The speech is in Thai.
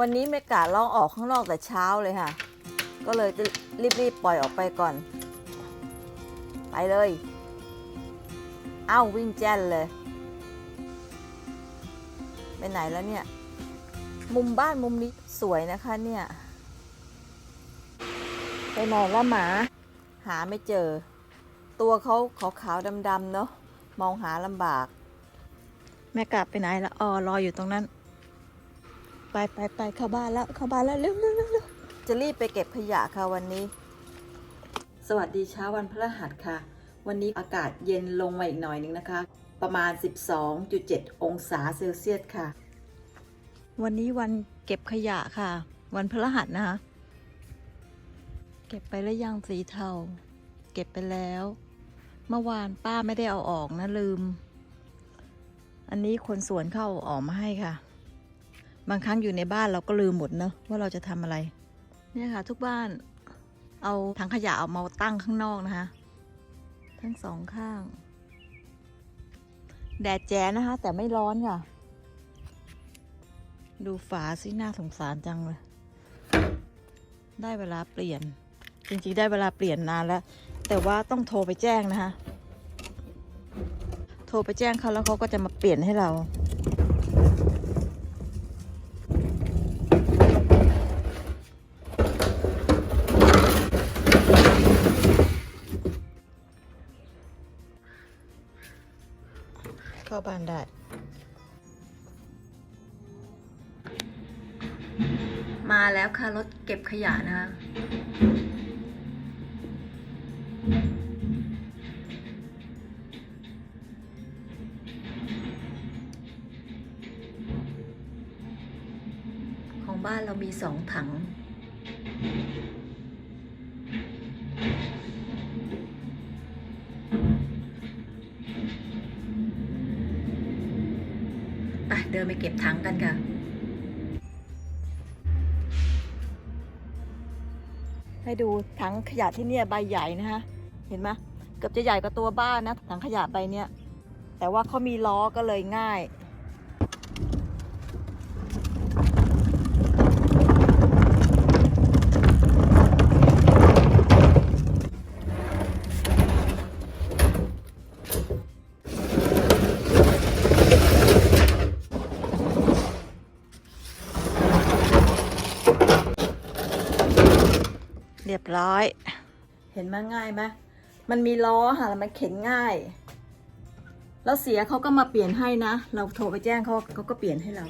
วันนี้ไม่กะลองออกข้างนอกแต่เช้าเลยค่ะ ก็เลยจะรีบๆปล่อยออกไปก่อน ไปเลยเอ้าวิ่งแจ้นเลย ไปไหนแล้วเนี่ย มุมบ้านมุมนี้สวยนะคะเนี่ย ไปไหนแล้วหมา หาไม่เจอ ตัวเขาขาวๆดำๆเนาะมองหาลำบาก แม่กลับไปไหนละอ๋อรออยู่ตรงนั้น ไปไปไปเข้าบ้านแล้วเข้าบ้านแล้วเร็วเร็วเร็วเร็วจะรีบไปเก็บขยะค่ะวันนี้ สวัสดีเช้าวันพฤหัสค่ะ วันนี้อากาศเย็นลงมาอีกหน่อยนึงนะคะ ประมาณ 12.7 องศาเซลเซียสค่ะ วันนี้วันเก็บขยะค่ะ วันพฤหัสนะคะ เก็บไปแล้วยังสีเทา เก็บไปแล้ว เมื่อวานป้าไม่ได้เอาออกนะลืม อันนี้คนสวนเข้าเอาออกมาให้ค่ะ บางครั้งอยู่ในบ้านเราก็ลืมหมดเนอะว่าเราจะทำอะไร เนี่ยค่ะ ทุกบ้านเอาถังขยะเอามาตั้งข้างนอกนะคะ ทั้งสองข้าง แดดแจ้นะคะ แต่ไม่ร้อนค่ะ ดูฝาสิน่าสงสารจังเลย ได้เวลาเปลี่ยน จริงๆ ได้เวลาเปลี่ยนนานแล้ว แต่ว่าต้องโทรไปแจ้งนะคะ โทรไปแจ้งเขาแล้วเขาก็จะมาเปลี่ยนให้เรา เข้าบ้านได้มาแล้วค่ะ รถเก็บขยะนะคะ ของบ้านเรามีสองถัง เดินไปเก็บถังกันค่ะให้ดูถังขยะที่เนี่ยใบใหญ่นะฮะ เห็นไหมเกือบจะใหญ่กว่าตัวบ้านนะถังขยะใบเนี้ยแต่ว่าเขามีล้อก็เลยง่าย เรียบร้อย เห็นมาง่ายไหมมันมีล้อค่ะแล้วมันเข็นง่าย แล้วเสียเขาก็มาเปลี่ยนให้นะ เราโทรไปแจ้งเขาเขาก็เปลี่ยนให้เรา